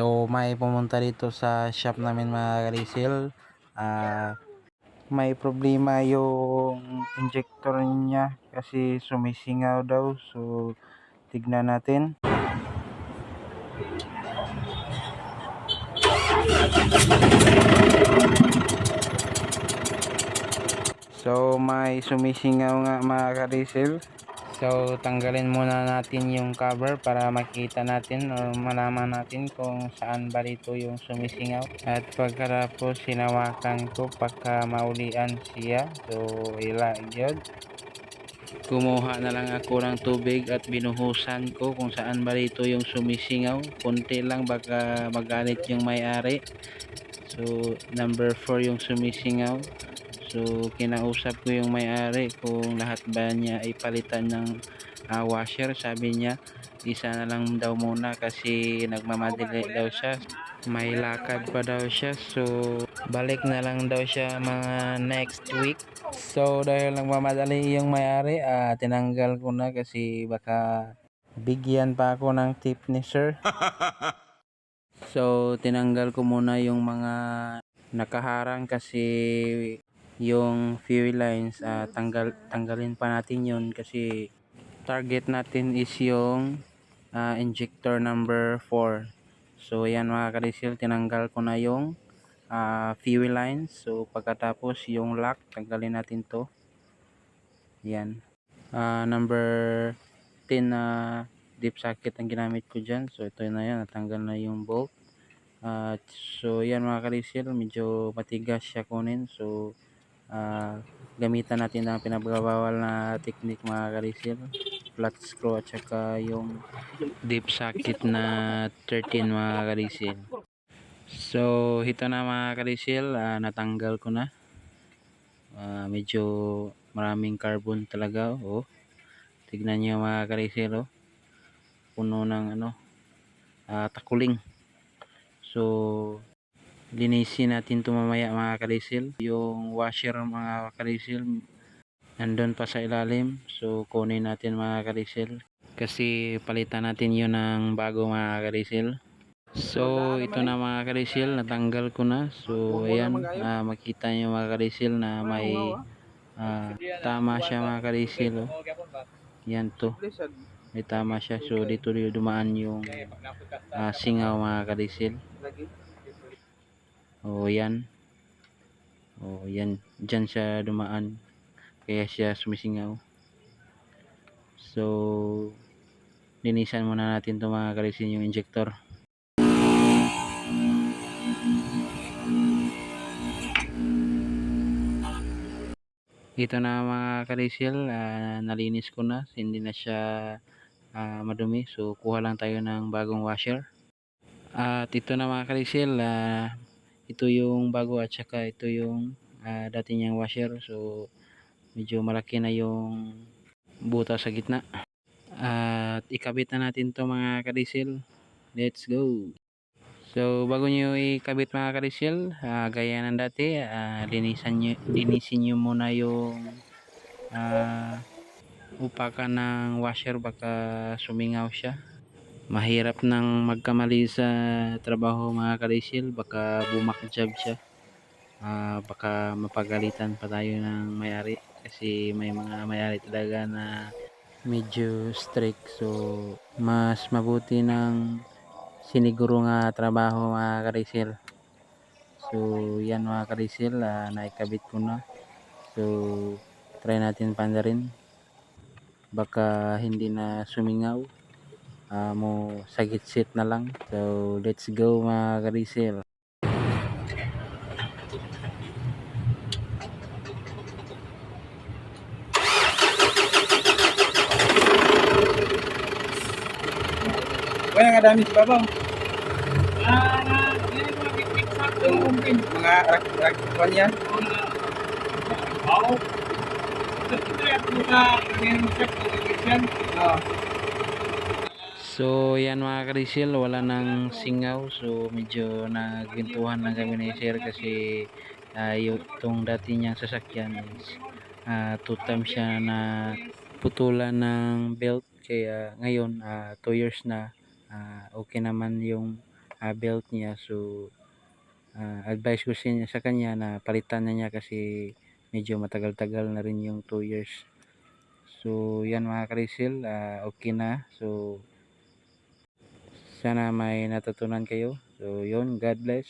So may pumunta dito sa shop namin mga karisil. Ah may problema yung injector niya kasi sumisingaw daw. So tignan natin. So may sumisingaw nga mga karisil. So tanggalin muna natin yung cover para makita natin o malaman natin kung saan ba dito yung sumisingaw. At pagkatapos sinawakan ko pagka maulian siya. So ila yun. Kumuha na lang ako ng tubig at binuhusan ko kung saan ba dito yung sumisingaw. Kunti lang baka magalit yung may-ari. So number 4 yung sumisingaw. So, kinausap ko yung may-ari kung lahat ba niya ay palitan ng ah, washer. Sabi niya, isa na lang daw muna kasi nagmamadali daw siya. May lakad pa daw siya. So, balik na lang daw siya mga next week. So, dahil nagmamadali yung may-ari, ah, tinanggal ko na kasi baka bigyan pa ako ng tip ni sir. So, tinanggal ko muna yung mga nakaharang kasi yung fuel lines ah, tanggal tanggalin pa natin yun kasi target natin is yung ah, injector number 4 so yan mga karisil tinanggal ko na yung ah, fuel lines. So pagkatapos yung lock tanggalin natin to. Yan. Ah, number 10 na deep socket ang ginamit ko dyan. So ito na yan natanggal na yung bolt. At so yan mga karisil medyo matigas siya kunin. So ah, gamitan natin ang pinagbabawal na technique mga karisil flat screw at saka yung deep socket na 13 mga karisil so ito na mga karisil ah, natanggal ko na. Ah, medyo maraming carbon talaga oh. Tignan nyo mga karisil oh. Puno ng ano ah, takuling. So linisin natin ito mamaya mga kalisil. Yung washer mga kalisil nandun pa sa ilalim. So kunin natin mga kalisil. Kasi palitan natin yun ng bago mga kalisil. So ito na mga kalisil. Natanggal ko na. So ayan ah, makita nyo mga kalisil na may ah, tama siya mga kalisil oh. yan to. May tama siya. So dito dumaan yung ah, singaw mga kalisil o yan. O yan. Diyan siya dumaan. Kaya siya sumisingaw. So, linisan muna natin ito mga kalisin yung injector. Ito na mga kalisil, ah, nalinis ko na. Hindi na siya ah, madumi. So, kuha lang tayo ng bagong washer. At ito na mga kalisil, ah, ito yung bago at saka ito yung ah, dati niyang washer. So medyo malaki na yung buta sa gitna. At ikabit na natin to mga kadisil let's go! So bago nyo ikabit mga kadisil ah, gaya ng dati ah, linisan nyo, linisin nyo muna yung ah, upakan ng washer. Baka sumingaw siya mahirap nang magkamali sa trabaho mga kalisil baka bumakjab siya. Ah, baka mapagalitan pa tayo ng mayari. Kasi may mga mayari talaga na medyo strict. So mas mabuti ng siniguro nga trabaho mga kalisil so yan mga kalisil ah, naikabit ko na. So try natin pandarin baka hindi na sumingaw Ah, mo sa gitsit na lang. So, let's go mga karisil. Wala nga dami sa babaw. Yung mga rakwan yan. Oo. So, yan mga karisil, wala nang singaw. So, medyo nagintuhan lang kami ni Sir kasi uh, yung itong dati niyang sasakyan is uh, two times siya na putulan ng belt. Kaya ngayon, 2 years na, ah, okay naman yung ah, belt niya. So, ah, advice ko sin- sa kanya na palitan na niya kasi medyo matagal-tagal na rin yung 2 years. So, yan mga karisil, ah, okay na. So, sana may natutunan kayo. So, yun, God bless.